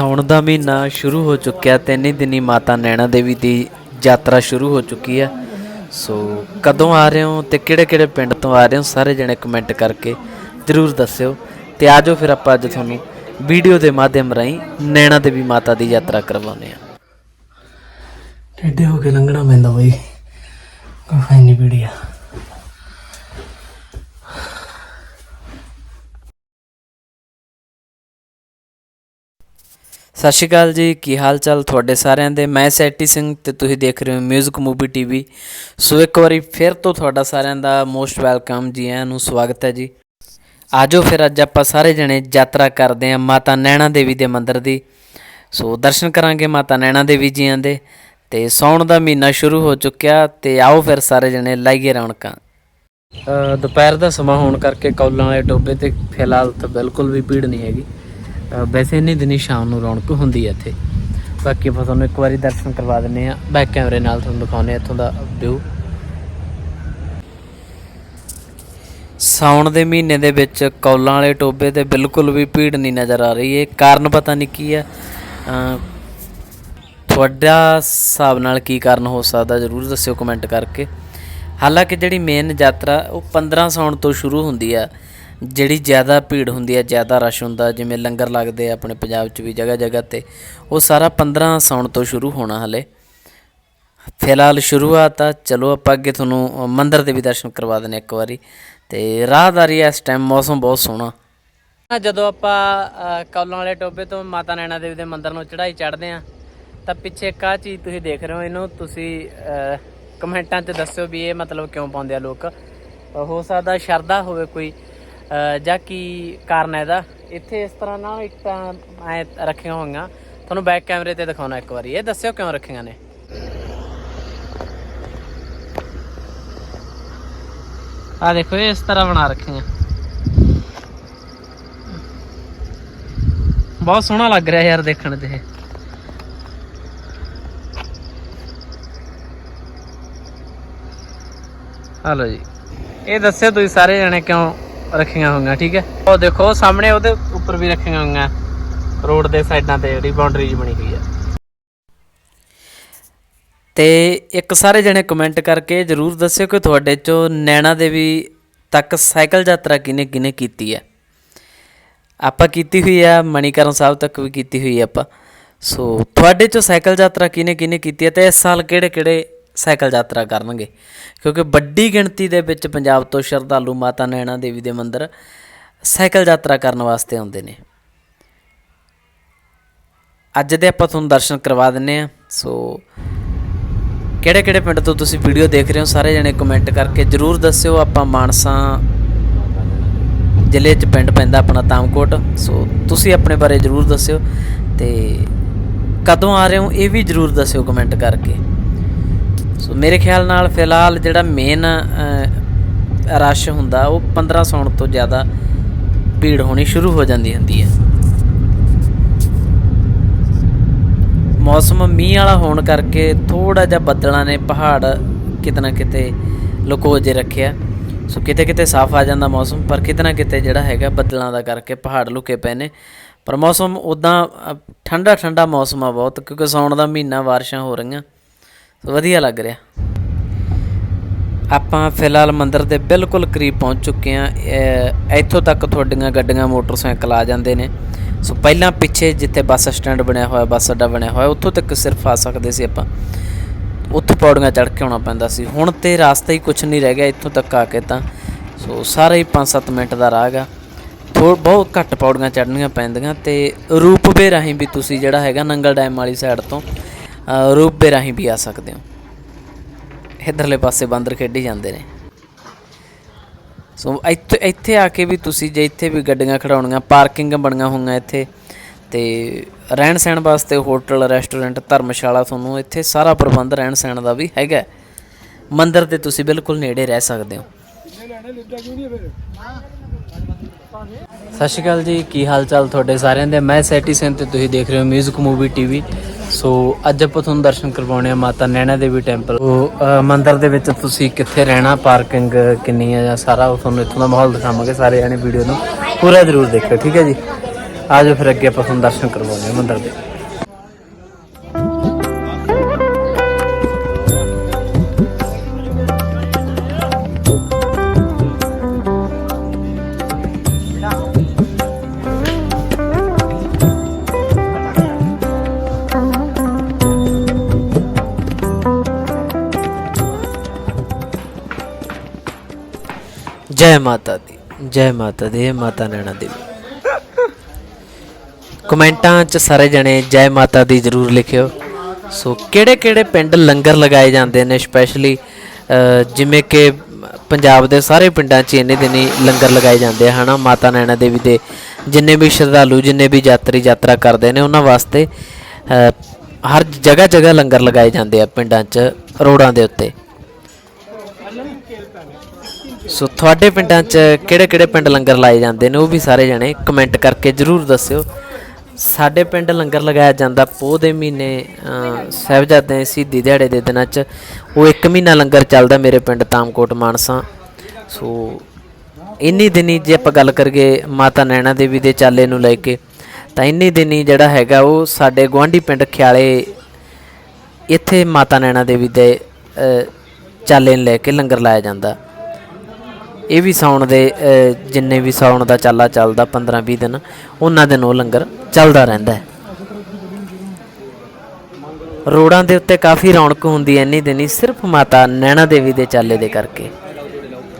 ਸਾਉਣ ਦਾ ਮਹੀਨਾ ਸ਼ੁਰੂ ਹੋ ਚੁੱਕਿਆ, ਤਿੰਨ ਦਿਨੀ ਮਾਤਾ ਨੈਣਾ ਦੇਵੀ ਦੀ ਯਾਤਰਾ ਸ਼ੁਰੂ ਹੋ ਚੁੱਕੀ ਆ। ਸੋ ਕਦੋਂ ਆ ਰਹੇ ਹੋ ਤੇ ਕਿਹੜੇ ਕਿਹੜੇ ਪਿੰਡ ਤੋਂ ਆ ਰਹੇ ਹੋ, ਸਾਰੇ ਜਣੇ ਕਮੈਂਟ ਕਰਕੇ ਜਰੂਰ ਦੱਸਿਓ। ਤੇ ਆਜੋ ਫਿਰ ਆਪਾਂ ਅੱਜ ਤੁਹਾਨੂੰ ਵੀਡੀਓ ਦੇ ਮਾਧਿਅਮ ਰਾਹੀਂ ਨੈਣਾ ਦੇਵੀ ਮਾਤਾ ਦੀ ਯਾਤਰਾ ਕਰਵਾਉਂਦੇ ਹਾਂ। ਟੇਡੇ ਹੋ ਕੇ ਲੰਘਣਾ ਪੈਂਦਾ ਬਈ। ਕੋਈ ਫਾਇਦਾ ਨਹੀਂ ਪੀੜਿਆ ਸਤਿ ਸ਼੍ਰੀ ਅਕਾਲ ਜੀ, ਕੀ ਹਾਲ ਚਾਲ ਤੁਹਾਡੇ ਸਾਰਿਆਂ ਦੇ? ਮੈਂ ਸੈਟੀ ਸਿੰਘ ਤੇ ਤੁਸੀਂ ਦੇਖ ਰਹੇ ਹੋ 뮤직 ਮੂਵੀ ਟੀਵੀ ਸੋ ਇੱਕ ਵਾਰੀ ਫਿਰ ਤੋਂ ਤੁਹਾਡਾ ਸਾਰਿਆਂ ਦਾ ਮੋਸਟ ਵੈਲਕਮ ਜੀ ਆਇਆਂ ਨੂੰ ਸਵਾਗਤ ਹੈ ਜੀ। ਆਜੋ ਫਿਰ ਅੱਜ ਆਪਾਂ ਸਾਰੇ ਜਣੇ ਯਾਤਰਾ ਕਰਦੇ ਹਾਂ ਮਾਤਾ ਨੈਣਾ ਦੇਵੀ ਦੇ ਮੰਦਿਰ ਦੀ। ਸੋ ਦਰਸ਼ਨ ਕਰਾਂਗੇ ਮਾਤਾ ਨੈਣਾ ਦੇਵੀ ਜੀਆਂ ਦੇ। ਤੇ ਸੌਣ ਦਾ ਮਹੀਨਾ ਸ਼ੁਰੂ ਹੋ ਚੁੱਕਿਆ ਤੇ ਆਓ ਫਿਰ ਸਾਰੇ ਜਣੇ ਲਾਈਏ ਰੌਣਕਾਂ। ਦੁਪਹਿਰ ਦਾ ਸਮਾਂ ਹੋਣ ਕਰਕੇ ਕੌਲਾਂ ਵਾਲੇ ਟੋਬੇ ਤੇ ਫਿਲਹਾਲ ਤਾਂ ਬਿਲਕੁਲ ਵੀ ਭੀੜ ਨਹੀਂ ਹੈਗੀ। ਵੈਸੇ ਇੰਨੀ ਦਿਨੀ ਸ਼ਾਮ ਨੂੰ ਰੌਣਕ ਹੁੰਦੀ ਹੈ ਇੱਥੇ। ਬਾਕੀ ਆਪਾਂ ਤੁਹਾਨੂੰ ਇੱਕ ਵਾਰੀ ਦਰਸ਼ਨ ਕਰਵਾ ਦਿੰਨੇ ਆ ਬੈਕ ਕੈਮਰੇ ਨਾਲ ਤੁਹਾਨੂੰ ਦਿਖਾਉਂਦੇ ਆ ਇੱਥੋਂ ਦਾ ਵਿਊ ਸਾਉਣ ਦੇ ਮਹੀਨੇ ਦੇ ਵਿੱਚ ਕੌਲਾਂ ਵਾਲੇ ਟੋਬੇ ਤੇ ਬਿਲਕੁਲ ਵੀ ਭੀੜ ਨਹੀਂ ਨਜ਼ਰ ਆ ਰਹੀ। ਹੈ ਕਾਰਨ ਪਤਾ ਨਹੀਂ ਕੀ ਆ ਤੁਹਾਡਾ ਹਿਸਾਬ ਨਾਲ ਕੀ ਕਾਰਨ ਹੋ ਸਕਦਾ ਜਰੂਰ ਦੱਸਿਓ ਕਮੈਂਟ ਕਰਕੇ। ਹਾਲਾਂਕਿ ਜਿਹੜੀ ਮੇਨ ਯਾਤਰਾ ਉਹ 15 ਸਾਉਣ ਤੋਂ ਸ਼ੁਰੂ ਹੁੰਦੀ ਆ। ਜਿਹੜੀ ਜ਼ਿਆਦਾ ਭੀੜ ਹੁੰਦੀ ਹੈ ਜ਼ਿਆਦਾ ਰਸ਼ ਹੁੰਦਾ ਜਿਵੇਂ ਲੰਗਰ ਲੱਗਦੇ ਆ ਆਪਣੇ ਪੰਜਾਬ 'ਚ ਵੀ ਜਗ੍ਹਾ ਜਗ੍ਹਾ ਤੇ ਉਹ ਸਾਰਾ 15 ਸਾਉਣ ਤੋਂ ਸ਼ੁਰੂ ਹੋਣਾ ਹਲੇ। ਫਿਲਹਾਲ ਸ਼ੁਰੂਆਤ ਆ ਚਲੋ ਆਪਾਂ ਅੱਗੇ ਤੁਹਾਨੂੰ ਅ, ਮੰਦਿਰ ਦੇ ਵੀ ਦਰਸ਼ਨ ਕਰਵਾ ਦਿੰਦੇ ਇੱਕ ਵਾਰੀ। ਤੇ ਰਾਹਦਾਰੀ ਇਸ ਟਾਈਮ ਮੌਸਮ ਬਹੁਤ ਸੋਹਣਾ। ਜਦੋਂ ਆਪਾਂ ਕੌਲਾਂ ਵਾਲੇ ਟੋਬੇ ਤੋਂ ਮਾਤਾ ਨੈਣਾ ਦੇਵੀ ਦੇ ਮੰਦਿਰ ਨੂੰ ਚੜ੍ਹਾਈ ਚੜ੍ਹਦੇ ਆ ਤਾਂ ਪਿੱਛੇ ਇੱਕ ਆਹ ਚੀਜ਼ ਤੁਸੀਂ ਦੇਖ ਰਹੇ ਹੋ ਇਹਨੂੰ ਤੁਸੀਂ ਕਮੈਂਟਾਂ 'ਚ ਦੱਸਿਓ ਵੀ ਇਹ ਮਤਲਬ ਕਿਉਂ ਪਾਉਂਦੇ ਆ ਲੋਕ। ਹੋ ਸਕਦਾ ਸ਼ਰਧਾ ਹੋਵੇ ਕੋਈ ਜਾਂ ਕੀ ਕਾਰਨ ਹੈ ਇਹਦਾ? ਇੱਥੇ ਇਸ ਤਰ੍ਹਾਂ ਨਾ ਇੱਕ ਤਾਂ ਐ ਰੱਖੀਆਂ ਹੋਈਆਂ। ਤੁਹਾਨੂੰ ਬੈਕ ਕੈਮਰੇ ਤੇ ਦਿਖਾਉਣਾ ਇੱਕ ਵਾਰੀ। ਇਹ ਦੱਸਿਓ ਕਿਉਂ ਰੱਖੀਆਂ ਨੇ? ਆ ਦੇਖੋ ਇਸ ਤਰ੍ਹਾਂ ਬਣਾ ਰੱਖੀਆਂ। ਬਹੁਤ ਸੋਹਣਾ ਲੱਗ ਰਿਹਾ ਯਾਰ ਦੇਖਣ ਤੇ ਇਹ। ਹਲੋ ਜੀ। ਇਹ ਦੱਸਿਓ ਤੁਸੀਂ ਸਾਰੇ ਜਣੇ ਕਿਉਂ ਰੱਖੀਆਂ ਹੋਈਆਂ, ਠੀਕ ਹੈ? ਉਹ ਦੇਖੋ, ਸਾਹਮਣੇ ਉਹਦੇ ਉੱਪਰ ਵੀ ਰੱਖੀਆਂ ਹੋਈਆਂ। ਰੋਡ ਦੇ ਸਾਈਡਾਂ ਤੇ ਜਿਹੜੀ ਬਾਉਂਡਰੀ ਜੀ ਬਣੀ ਹੋਈ ਹੈ। ਤੇ ਇੱਕ ਸਾਰੇ ਜਣੇ ਕਮੈਂਟ ਕਰਕੇ ਜਰੂਰ ਦੱਸਿਓ ਕਿ ਤੁਹਾਡੇ ਚੋਂ ਨੈਣਾ ਦੇਵੀ ਤੱਕ ਸਾਈਕਲ ਯਾਤਰਾ ਕਿਨੇ ਕਿਨੇ ਕੀਤੀ ਹੈ? ਆਪਾਂ ਕੀਤੀ ਹੋਈ ਆ, ਮਣੀਕਰਨ ਸਾਹਿਬ ਤੱਕ ਵੀ ਕੀਤੀ ਹੋਈ ਆ ਆਪਾਂ। ਸੋ, ਤੁਹਾਡੇ ਚੋਂ ਸਾਈਕਲ ਯਾਤਰਾ ਕਿਨੇ ਕਿਨੇ ਕੀਤੀ ਹੈ ਤੇ ਇਸ ਸਾਲ ਕਿਹੜੇ ਕਿਹੜੇ ਸਾਈਕਲ ਯਾਤਰਾ ਕਰਨਗੇ। ਕਿਉਂਕਿ ਵੱਡੀ ਗਿਣਤੀ ਦੇ ਵਿੱਚ ਪੰਜਾਬ ਤੋਂ ਸ਼ਰਧਾਲੂ ਮਾਤਾ ਨੈਣਾ ਦੇਵੀ ਦੇ ਮੰਦਿਰ ਸਾਈਕਲ ਯਾਤਰਾ ਕਰਨ ਵਾਸਤੇ ਆਉਂਦੇ ਨੇ। ਅੱਜ ਦੇ ਆਪਾਂ ਤੁਹਾਨੂੰ ਦਰਸ਼ਨ ਕਰਵਾ ਦਿੰਨੇ ਆ। ਸੋ ਕਿਹੜੇ ਕਿਹੜੇ ਪਿੰਡ ਤੋਂ ਤੁਸੀਂ ਵੀਡੀਓ ਦੇਖ ਰਹੇ ਹੋ, ਸਾਰੇ ਜਣੇ ਕਮੈਂਟ ਕਰਕੇ ਜਰੂਰ ਦੱਸਿਓ। ਆਪਾਂ ਮਾਨਸਾ ਜ਼ਿਲ੍ਹੇ 'ਚ ਪਿੰਡ ਪੈਂਦਾ ਆਪਣਾ ਤਾਮਕੋਟ। ਸੋ ਤੁਸੀਂ ਆਪਣੇ ਬਾਰੇ ਜਰੂਰ ਦੱਸਿਓ ਤੇ ਕਦੋਂ ਆ ਰਹੇ ਹੋ, ਇਹ ਵੀ ਜਰੂਰ ਦੱਸਿਓ ਕਮੈਂਟ ਕਰਕੇ। ਸੋ ਮੇਰੇ ਖਿਆਲ ਨਾਲ ਫਿਲਹਾਲ ਜਿਹੜਾ ਮੇਨ ਰਸ਼ ਹੁੰਦਾ, ਉਹ 15 ਸੌਣ ਤੋਂ ਜ਼ਿਆਦਾ ਭੀੜ ਹੋਣੀ ਸ਼ੁਰੂ ਹੋ ਜਾਂਦੀ ਹੁੰਦੀ ਹੈ। ਮੌਸਮ ਮੀਂਹ ਵਾਲਾ ਹੋਣ ਕਰਕੇ ਥੋੜਾ ਜਿਹਾ ਬੱਦਲਾਂ ਨੇ ਪਹਾੜ ਕਿਤੇ ਨਾ ਕਿਤੇ ਲੁਕੋ ਜੇ ਰੱਖਿਆ ਸੋ ਕਿਤੇ ਕਿਤੇ ਸਾਫ਼ ਆ ਜਾਂਦਾ ਮੌਸਮ, ਪਰ ਕਿਤੇ ਨਾ ਕਿਤੇ ਜਿਹੜਾ ਹੈਗਾ ਬੱਦਲਾਂ ਦਾ ਕਰਕੇ ਪਹਾੜ ਲੁਕੇ ਪਏ ਨੇ। ਪਰ ਮੌਸਮ ਉਦਾਂ ਠੰਡਾ ਠੰਡਾ ਮੌਸਮ ਆ ਬਹੁਤ, ਕਿਉਂਕਿ ਸੌਣ ਦਾ ਮਹੀਨਾ ਬਾਰਿਸ਼ਾਂ ਹੋ ਰਹੀਆਂ। ਸੋ ਵਧੀਆ ਲੱਗ ਰਿਹਾ। ਆਪਾਂ ਫਿਲਹਾਲ ਮੰਦਿਰ ਦੇ ਬਿਲਕੁਲ ਕਰੀਬ ਪਹੁੰਚ ਚੁੱਕੇ ਹਾਂ। ਇੱਥੋਂ ਤੱਕ ਤੁਹਾਡੀਆਂ ਗੱਡੀਆਂ, ਮੋਟਰਸਾਈਕਲ ਆ ਜਾਂਦੇ ਨੇ। ਸੋ ਪਹਿਲਾਂ ਪਿੱਛੇ ਜਿੱਥੇ ਬੱਸ ਸਟੈਂਡ ਬਣਿਆ ਹੋਇਆ, ਬੱਸ ਅੱਡਾ ਬਣਿਆ ਹੋਇਆ, ਉੱਥੋਂ ਤੱਕ ਸਿਰਫ ਆ ਸਕਦੇ ਸੀ ਆਪਾਂ। ਉੱਥੋਂ ਪੌੜੀਆਂ ਚੜ੍ਹ ਕੇ ਆਉਣਾ ਪੈਂਦਾ ਸੀ। ਹੁਣ ਤੇ ਰਸਤਾ ਹੀ ਕੁਝ ਨਹੀਂ ਰਹਿ ਗਿਆ ਇੱਥੋਂ ਤੱਕ ਆ ਕੇ ਤਾਂ। ਸੋ ਸਾਰਾ ਹੀ 5-7 ਮਿੰਟ ਦਾ ਰਾਹ ਗਾ ਥੋੜ ਬਹੁਤ ਘੱਟ ਪੌੜੀਆਂ ਚੜ੍ਹਨੀਆਂ ਪੈਂਦੀਆਂ ਤੇ ਰੂਪਵੇ ਰਾਹੀਂ ਵੀ ਤੁਸੀਂ ਜਿਹੜਾ ਹੈਗਾ ਨੰਗਲ ਡੈਮ ਵਾਲੀ ਸਾਈਡ ਤੋਂ ਰੂਪ ਦੇ ਰਾਹੀਂ ਵੀ ਆ ਸਕਦੇ ਹੋ। ਇਧਰਲੇ ਪਾਸੇ ਬਾਂਦਰ ਖੇਡੀ ਜਾਂਦੇ ਨੇ। ਸੋ ਇੱਥੇ ਇੱਥੇ ਆ ਕੇ ਵੀ ਤੁਸੀਂ ਜੇ ਇੱਥੇ ਵੀ ਗੱਡੀਆਂ ਖੜਾਉਣੀਆਂ, ਪਾਰਕਿੰਗ ਬਣੀਆਂ ਹੋਈਆਂ ਇੱਥੇ, ਤੇ ਰਹਿਣ ਸਹਿਣ ਵਾਸਤੇ ਹੋਟਲ, ਰੈਸਟੋਰੈਂਟ, ਧਰਮਸ਼ਾਲਾ ਤੁਹਾਨੂੰ ਇੱਥੇ ਸਾਰਾ ਪ੍ਰਬੰਧ ਰਹਿਣ ਸਹਿਣ ਦਾ ਵੀ ਹੈਗਾ ਮੰਦਿਰ ਦੇ ਤੁਸੀਂ ਬਿਲਕੁਲ ਨੇੜੇ ਰਹਿ ਸਕਦੇ ਹੋ। ਸਤਿ ਸ਼੍ਰੀ ਅਕਾਲ ਜੀ ਕੀ ਹਾਲ ਚਾਲ ਤੁਹਾਡੇ ਸਾਰਿਆਂ ਦੇ? ਮੈਂ ਸੈਟੀ ਸੈਨ ਤੇ ਤੁਸੀਂ ਦੇਖ ਰਹੇ ਹੋ 뮤직 ਮੂਵੀ ਟੀਵੀ ਸੋ ਅੱਜ ਆਪਾਂ ਤੁਹਾਨੂੰ ਦਰਸ਼ਨ ਕਰਵਾਉਣੇ ਆ ਮਾਤਾ ਨੈਣਾ ਦੇਵੀ ਟੈਂਪਲ ਉਹ ਅ, ਮੰਦਿਰ ਦੇ ਵਿੱਚ ਤੁਸੀਂ ਕਿੱਥੇ ਰਹਿਣਾ ਪਾਰਕਿੰਗ ਕਿੰਨੀ ਹੈ ਜਾਂ ਸਾਰਾ ਉਹ ਤੁਹਾਨੂੰ ਇੱਥੋਂ ਦਾ ਮਾਹੌਲ ਦਿਖਾਵਾਂਗੇ ਸਾਰੇ ਜਾਣੇ ਵੀਡੀਓ ਨੂੰ। ਪੂਰਾ ਜ਼ਰੂਰ ਦੇਖਿਓ ਠੀਕ ਹੈ ਜੀ? ਆਜੋ ਫਿਰ ਅੱਗੇ ਆਪਾਂ ਤੁਹਾਨੂੰ ਦਰਸ਼ਨ ਕਰਵਾਉਂਦੇ ਹਾਂ ਮੰਦਿਰ ਦੇ। ਜੈ ਮਾਤਾ ਦੀ ਜੈ ਮਾਤਾ ਦੀ ਇਹ ਮਾਤਾ ਨੈਣਾ ਦੇਵੀ ਕਮੈਂਟਾਂ 'ਚ ਸਾਰੇ ਜਣੇ ਜੈ ਮਾਤਾ ਦੀ ਜਰੂਰ ਲਿਖਿਓ ਸੋ ਕਿਹੜੇ ਕਿਹੜੇ ਪਿੰਡ ਲੰਗਰ ਲਗਾਏ ਜਾਂਦੇ ਨੇ ਸਪੈਸ਼ਲੀ ਜਿਵੇਂ ਕਿ ਪੰਜਾਬ ਦੇ ਸਾਰੇ ਪਿੰਡਾਂ 'ਚ ਇੰਨੇ ਦਿਨੀ ਲੰਗਰ ਲਗਾਏ ਜਾਂਦੇ ਆ ਹਨਾ ਮਾਤਾ ਨੈਣਾ ਦੇਵੀ ਦੇ ਜਿੰਨੇ ਵੀ ਸ਼ਰਧਾਲੂ ਜਿੰਨੇ ਵੀ ਯਾਤਰੀ ਯਾਤਰਾ ਕਰਦੇ ਨੇ ਉਹਨਾਂ ਵਾਸਤੇ ਹਰ ਜਗ੍ਹਾ ਜਗ੍ਹਾ ਲੰਗਰ ਲਗਾਏ ਜਾਂਦੇ ਆ ਪਿੰਡਾਂ 'ਚ ਰੋਡਾਂ ਦੇ ਉੱਤੇ ਸੋ ਤੁਹਾਡੇ ਪਿੰਡਾਂ 'ਚ ਕਿਹੜੇ ਕਿਹੜੇ ਪਿੰਡ ਲੰਗਰ ਲਾਏ ਜਾਂਦੇ ਨੇ? ਉਹ ਵੀ ਸਾਰੇ ਜਣੇ ਕਮੈਂਟ ਕਰਕੇ ਜਰੂਰ ਦੱਸਿਓ। ਸਾਡੇ ਪਿੰਡ ਲੰਗਰ ਲਗਾਇਆ ਜਾਂਦਾ ਪੋਹ ਦੇ ਮਹੀਨੇ ਅ, ਸਾਹਿਬਜ਼ਾਦੇ ਸ਼ਹੀਦੀ ਦਿਹਾੜੇ ਦੇ ਦਿਨਾਂ 'ਚ। ਉਹ ਇੱਕ ਮਹੀਨਾ ਲੰਗਰ ਚੱਲਦਾ ਮੇਰੇ ਪਿੰਡ ਤਾਮਕੋਟ ਮਾਨਸਾ। ਸੋ ਇੰਨੀ ਦਿਨੀ ਜੇ ਆਪਾਂ ਗੱਲ ਕਰੀਏ ਮਾਤਾ ਨੈਣਾ ਦੇਵੀ ਦੇ ਚਾਲੇ ਨੂੰ ਲੈ ਕੇ ਤਾਂ ਇੰਨੀ ਦਿਨੀ ਜਿਹੜਾ ਹੈਗਾ ਉਹ ਸਾਡੇ ਗੁਆਂਢੀ ਪਿੰਡ ਖਿਆਲੇ ਇੱਥੇ ਮਾਤਾ ਨੈਣਾ ਦੇਵੀ ਦੇ ਚਾਲੇ ਨੂੰ ਲੈ ਕੇ ਲੰਗਰ ਲਾਇਆ ਜਾਂਦਾ। ਇਹ ਵੀ ਸਾਉਣ ਦੇ ਜਿੰਨੇ ਵੀ ਸਾਉਣ ਦਾ ਚਾਲਾ ਚੱਲਦਾ 15 20 ਦਿਨ, ਉਹਨਾਂ ਦਿਨ ਉਹ ਲੰਗਰ ਚੱਲਦਾ ਰਹਿੰਦਾ ਹੈ। ਰੋਡਾਂ ਦੇ ਉੱਤੇ ਕਾਫੀ ਰੌਣਕ ਹੁੰਦੀ ਐ ਇੰਨੀ ਦਿਨੀ, ਸਿਰਫ ਮਾਤਾ ਨੈਣਾ ਦੇਵੀ ਦੇ ਚਾਲੇ ਦੇ ਕਰਕੇ।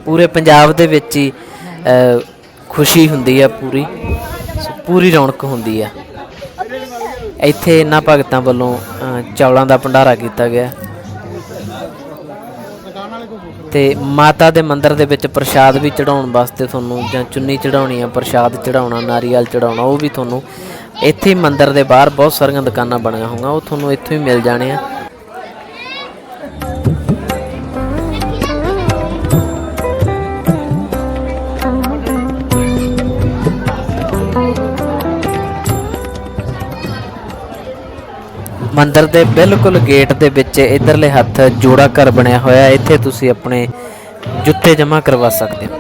ਪੂਰੇ ਪੰਜਾਬ ਦੇ ਵਿੱਚ ਹੀ ਖੁਸ਼ੀ ਹੁੰਦੀ ਆ ਪੂਰੀ ਪੂਰੀ ਰੌਣਕ ਹੁੰਦੀ ਆ ਇੱਥੇ ਇਹਨਾਂ ਭਗਤਾਂ ਵੱਲੋਂ ਚੌਲਾਂ ਦਾ ਭੰਡਾਰਾ ਕੀਤਾ ਗਿਆ। ਤੇ ਮਾਤਾ ਦੇ ਮੰਦਿਰ ਦੇ ਵਿੱਚ ਪ੍ਰਸ਼ਾਦ ਵੀ ਚੜਾਉਣ ਵਾਸਤੇ ਤੁਹਾਨੂੰ ਜਾਂ ਚੁੰਨੀ ਚੜਾਉਣੀ ਆ, ਪ੍ਰਸ਼ਾਦ ਚੜਾਉਣਾ ਨਾਰੀਅਲ ਚੜਾਉਣਾ ਉਹ ਵੀ ਤੁਹਾਨੂੰ ਇੱਥੇ ਹੀ ਮੰਦਿਰ ਦੇ ਬਾਹਰ ਬਹੁਤ ਸਾਰੀਆਂ ਦੁਕਾਨਾਂ ਬਣੀਆਂ ਹੋਣਗੀਆਂ ਉਹ ਤੁਹਾਨੂੰ ਇੱਥੋਂ ਹੀ ਮਿਲ ਜਾਣੇ ਆ ਮੰਦਿਰ ਦੇ ਬਿਲਕੁਲ ਗੇਟ ਦੇ ਵਿੱਚ ਇਧਰਲੇ ਹੱਥ ਜੋੜਾ ਘਰ ਬਣਿਆ ਹੋਇਆ ਇੱਥੇ ਤੁਸੀਂ ਆਪਣੇ ਜੁੱਤੇ ਜਮ੍ਹਾਂ ਕਰਵਾ ਸਕਦੇ ਹੋ।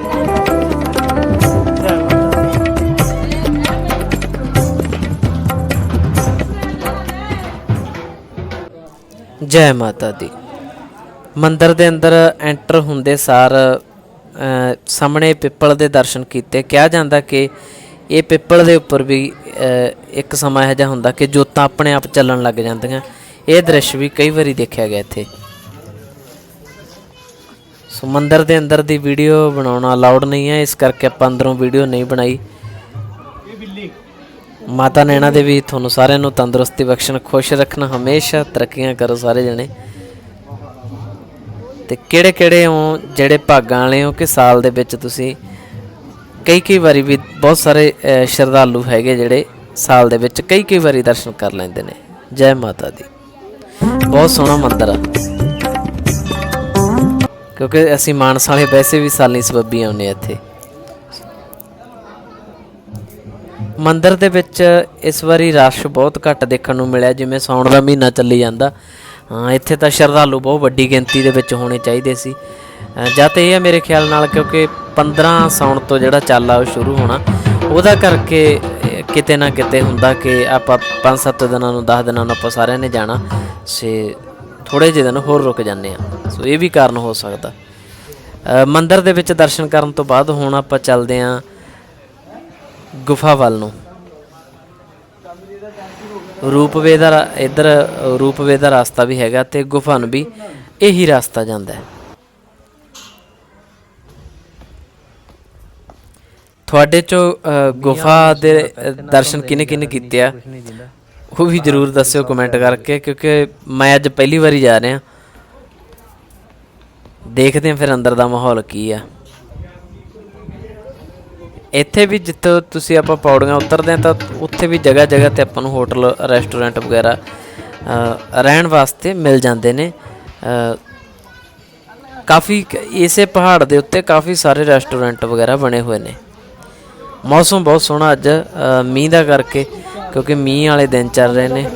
ਜੈ ਮਾਤਾ ਦੀ। ਮੰਦਿਰ ਦੇ ਅੰਦਰ ਐਂਟਰ ਹੁੰਦੇ ਸਾਰ ਅ, ਸਾਹਮਣੇ ਪਿੱਪਲ ਦੇ ਦਰਸ਼ਨ ਕੀਤੇ। ਕਿਹਾ ਜਾਂਦਾ ਕਿ ਇਹ ਪਿੱਪਲ ਦੇ ਉੱਪਰ ਵੀ ਇੱਕ ਸਮਾਂ ਇਹੋ ਜਿਹਾ ਹੁੰਦਾ ਕਿ ਜੋਤਾਂ ਆਪਣੇ ਆਪ ਚੱਲਣ ਲੱਗ ਜਾਂਦੀਆਂ। ਇਹ ਦ੍ਰਿਸ਼ ਵੀ ਕਈ ਵਾਰੀ ਦੇਖਿਆ ਗਿਆ ਇੱਥੇ। ਸੋ ਮੰਦਿਰ ਦੇ ਅੰਦਰ ਦੀ ਵੀਡੀਓ ਬਣਾਉਣਾ ਅਲਾਉਡ ਨਹੀਂ ਹੈ, ਇਸ ਕਰਕੇ ਆਪਾਂ ਅੰਦਰੋਂ ਵੀਡੀਓ ਨਹੀਂ ਬਣਾਈ। ਮਾਤਾ ਨੈਣਾ ਦੇ ਵੀ ਤੁਹਾਨੂੰ ਸਾਰਿਆਂ ਨੂੰ ਤੰਦਰੁਸਤੀ ਬਖਸ਼ਣ, ਖੁਸ਼ ਰੱਖਣ, ਹਮੇਸ਼ਾ ਤਰੱਕੀਆਂ ਕਰੋ ਸਾਰੇ ਜਣੇ। ਤੇ ਕਿਹੜੇ ਕਿਹੜੇ ਹੋ, ਜਿਹੜੇ ਭਾਗਾਂ ਵਾਲੇ ਹੋ, ਕਿ ਸਾਲ ਦੇ ਵਿੱਚ ਤੁਸੀਂ ਕਈ ਕਈ ਵਾਰੀ ਵੀ ਬਹੁਤ ਸਾਰੇ ਸ਼ਰਧਾਲੂ ਹੈਗੇ ਜਿਹੜੇ ਸਾਲ ਦੇ ਵਿੱਚ ਕਈ ਕਈ ਵਾਰੀ ਦਰਸ਼ਨ ਕਰ ਲੈਂਦੇ ਨੇ। ਜੈ ਮਾਤਾ ਦੀ। ਬਹੁਤ ਸੋਹਣਾ ਮੰਦਿਰ ਆ। ਕਿਉਂਕਿ ਅਸੀਂ ਮਾਨਸ ਵਾਲੇ ਵੈਸੇ ਵੀ ਸਾਲੀ ਸਬੱਬੀ ਆਉਂਦੇ ਹਾਂ ਇੱਥੇ। ਮੰਦਿਰ ਦੇ ਵਿੱਚ ਇਸ ਵਾਰੀ ਰਸ਼ ਬਹੁਤ ਘੱਟ ਦੇਖਣ ਨੂੰ ਮਿਲਿਆ, ਜਿਵੇਂ ਸਾਉਣ ਦਾ ਮਹੀਨਾ ਚੱਲੀ ਜਾਂਦਾ। ਹਾਂ, ਇੱਥੇ ਤਾਂ ਸ਼ਰਧਾਲੂ ਬਹੁਤ ਵੱਡੀ ਗਿਣਤੀ ਦੇ ਵਿੱਚ ਹੋਣੇ ਚਾਹੀਦੇ ਸੀ। ਜਾਂ ਤਾਂ ਇਹ ਆ ਮੇਰੇ ਖਿਆਲ ਨਾਲ, ਕਿਉਂਕਿ 15 ਸਾਉਣ ਤੋਂ ਜਿਹੜਾ ਚਾਲਾ ਉਹ ਸ਼ੁਰੂ ਹੋਣਾ, ਉਹਦਾ ਕਰਕੇ ਕਿਤੇ ਨਾ ਕਿਤੇ ਹੁੰਦਾ ਕਿ ਆਪਾਂ 5-7 ਦਿਨਾਂ ਨੂੰ 10 ਦਿਨਾਂ ਨੂੰ ਆਪਾਂ ਸਾਰਿਆਂ ਨੇ ਜਾਣਾ, ਸੇ ਥੋੜੇ ਜਿਹੇ ਦਿਨ ਹੋਰ ਰੁਕ ਜਾਂਦੇ ਆ। ਸੋ ਇਹ ਵੀ ਕਾਰਨ ਹੋ ਸਕਦਾ। ਮੰਦਰ ਦੇ ਵਿੱਚ ਦਰਸ਼ਨ ਕਰਨ ਤੋਂ ਬਾਅਦ ਹੁਣ ਆਪਾਂ ਚੱਲਦੇ ਆਂ ਗੁਫਾ ਵੱਲ ਨੂੰ। ਰੂਪਵੇ ਦਾ, ਇੱਧਰ ਰੂਪਵੇ ਦਾ ਰਸਤਾ ਵੀ ਹੈਗਾ ਤੇ ਗੁਫਾ ਨੂੰ ਵੀ ਇਹੀ ਰਸਤਾ ਜਾਂਦਾ ਹੈ। ਤੁਹਾਡੇ ਚੋਂ ਗੁਫਾ ਦੇ ਦਰਸ਼ਨ ਕਿਨੇ ਕਿਨੇ ਕੀਤੇ ਆ? ਉਹ ਵੀ ਜਰੂਰ ਦੱਸਿਓ ਕਮੈਂਟ ਕਰਕੇ ਕਿਉਂਕਿ ਮੈਂ ਅੱਜ ਪਹਿਲੀ ਵਾਰੀ ਜਾ ਰਿਹਾ। ਦੇਖਦੇ ਹਾਂ ਫਿਰ ਅੰਦਰ ਦਾ ਮਾਹੌਲ ਕੀ ਆ। ਇੱਥੇ ਵੀ ਜਿੱਥੇ ਤੁਸੀਂ ਆਪਾਂ ਪੌੜੀਆਂ ਉਤਰਦੇ ਹਾਂ ਤਾਂ ਉੱਥੇ ਵੀ ਜਗ੍ਹਾ ਜਗ੍ਹਾ ਤੇ ਆਪਾਂ ਨੂੰ ਹੋਟਲ ਰੈਸਟੋਰੈਂਟ ਵਗੈਰਾ ਰਹਿਣ ਵਾਸਤੇ ਮਿਲ ਜਾਂਦੇ ਨੇ। ਕਾਫੀ ਇਸੇ ਪਹਾੜ ਦੇ ਉੱਤੇ ਕਾਫੀ ਸਾਰੇ ਰੈਸਟੋਰੈਂਟ ਵਗੈਰਾ ਬਣੇ ਹੋਏ ਨੇ। ਮੌਸਮ ਬਹੁਤ ਸੋਹਣਾ ਅੱਜ ਮੀਂਹ ਦਾ ਕਰਕੇ, ਕਿਉਂਕਿ ਮੀਂਹ ਵਾਲੇ ਦਿਨ ਚੱਲ ਰਹੇ ਨੇ।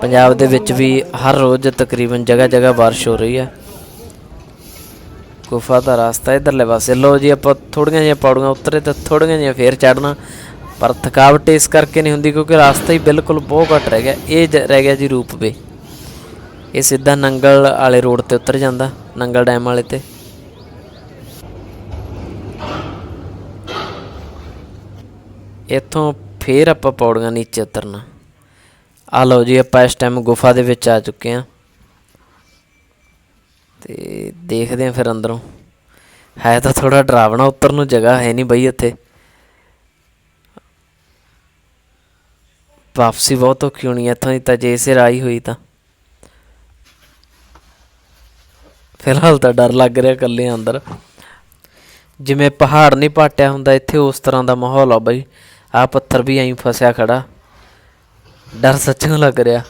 ਪੰਜਾਬ ਦੇ ਵਿੱਚ ਵੀ ਹਰ ਰੋਜ਼ ਤਕਰੀਬਨ ਜਗ੍ਹਾ ਜਗ੍ਹਾ ਬਾਰਿਸ਼ ਹੋ ਰਹੀ ਹੈ। ਗੁਫਾ ਦਾ ਰਸਤਾ ਇਧਰਲੇ ਪਾਸੇ। ਲੋ ਜੀ, ਆਪਾਂ ਥੋੜੀਆਂ ਜਿਹੀਆਂ ਪੌੜੀਆਂ ਉਤਰੇ ਤੇ ਥੋੜੀਆਂ ਜਿਹੀਆਂ ਫੇਰ ਚੜਨਾ ਪਰ ਥਕਾਵਟ ਇਸ ਕਰਕੇ ਨਹੀਂ ਹੁੰਦੀ, ਕਿਉਂਕਿ ਰਸਤਾ ਹੀ ਬਿਲਕੁਲ ਬਹੁਤ ਘੱਟ ਰਹਿ ਗਿਆ। ਇਹ ਜ- ਰਹਿ ਗਿਆ ਜੀ ਰੂਪਵੇ। ਇਹ ਸਿੱਧਾ ਨੰਗਲ ਵਾਲੇ ਰੋਡ ਤੇ ਉਤਰ ਜਾਂਦਾ, ਨੰਗਲ ਡੈਮ ਵਾਲੇ ਤੇ। ਇੱਥੋਂ ਫੇਰ ਆਪਾਂ ਪੌੜੀਆਂ ਨੀਚੇ ਉਤਰਨਾ। ਆ ਲਓ ਜੀ, ਆਪਾਂ ਇਸ ਟਾਈਮ ਗੁਫਾ ਦੇ ਵਿੱਚ ਆ ਚੁੱਕੇ ਹਾਂ। ਤੇ ਦੇਖਦੇ ਹਾਂ ਫਿਰ ਅੰਦਰੋਂ। ਹੈ ਤਾਂ ਥੋੜਾ ਡਰਾਵਣਾ, ਉੱਤਰ ਨੂੰ ਜਗ੍ਹਾ ਹੈ ਨਹੀਂ ਬਈ ਇੱਥੇ ਵਾਪਸੀ ਬਹੁਤ ਔਖੀ ਹੋਣੀ ਹੈ ਇੱਥੋਂ ਦੀ ਤਾਂ ਜੇ ਸਿਰ ਆਈ ਹੋਈ ਤਾਂ। ਫਿਲਹਾਲ ਤਾਂ ਡਰ ਲੱਗ ਰਿਹਾ ਇਕੱਲੇ ਅੰਦਰ। ਜਿਵੇਂ ਪਹਾੜ ਨਹੀਂ ਪਾਟਿਆ ਹੁੰਦਾ, ਇੱਥੇ ਉਸ ਤਰ੍ਹਾਂ ਦਾ ਮਾਹੌਲ ਆ ਬਈ। ਆ ਪੱਥਰ ਵੀ ਐਂ ਫਸਿਆ ਖੜਾ। ਡਰ ਸੱਚੋਂ ਲੱਗ ਰਿਹਾ।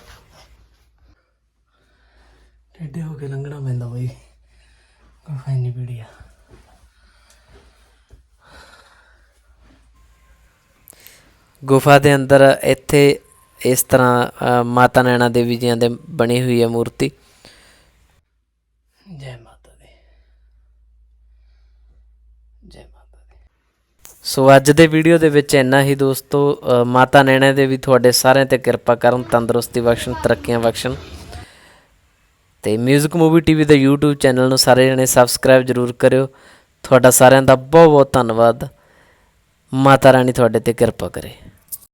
ਟੇਡੇ ਹੋ ਕੇ ਲੰਘਣਾ ਪੈਂਦਾ ਬਈ। ਗੁਫਾ ਇੰਨੀ ਬੜੀ ਆ। ਗੁਫਾ ਦੇ ਅੰਦਰ ਇੱਥੇ ਇਸ ਤਰ੍ਹਾਂ ਮਾਤਾ ਨੈਣਾ ਦੇਵੀ ਜੀਆਂ ਦੇ ਬਣੀ ਹੋਈ ਹੈ ਮੂਰਤੀ। ਜੈ ਮਾਤਾ ਦੀ। ਜੈ ਮਾਤਾ ਸੋ ਅੱਜ ਦੇ ਵੀਡੀਓ ਦੇ ਵਿੱਚ ਇੰਨਾ ਹੀ ਦੋਸਤੋ ਅ, ਮਾਤਾ ਨੈਣਾ ਦੇਵੀ ਤੁਹਾਡੇ ਸਾਰਿਆਂ ਤੇ ਕਿਰਪਾ ਕਰਨ ਤੰਦਰੁਸਤੀ ਬਖਸ਼ਣ ਤਰੱਕੀਆਂ ਬਖਸ਼ਣ। ਤੇ 뮤직 ਮੂਵੀ ਟੀਵੀ ਦੇ YouTube ਚੈਨਲ ਨੂੰ ਸਾਰੇ ਜਣੇ ਸਬਸਕ੍ਰਾਈਬ ਜਰੂਰ ਕਰਿਓ। ਤੁਹਾਡਾ ਸਾਰਿਆਂ ਦਾ ਬਹੁਤ ਬਹੁਤ ਧੰਨਵਾਦ। ਮਾਤਾ ਰਾਣੀ ਤੁਹਾਡੇ ਤੇ ਕਿਰਪਾ ਕਰੇ।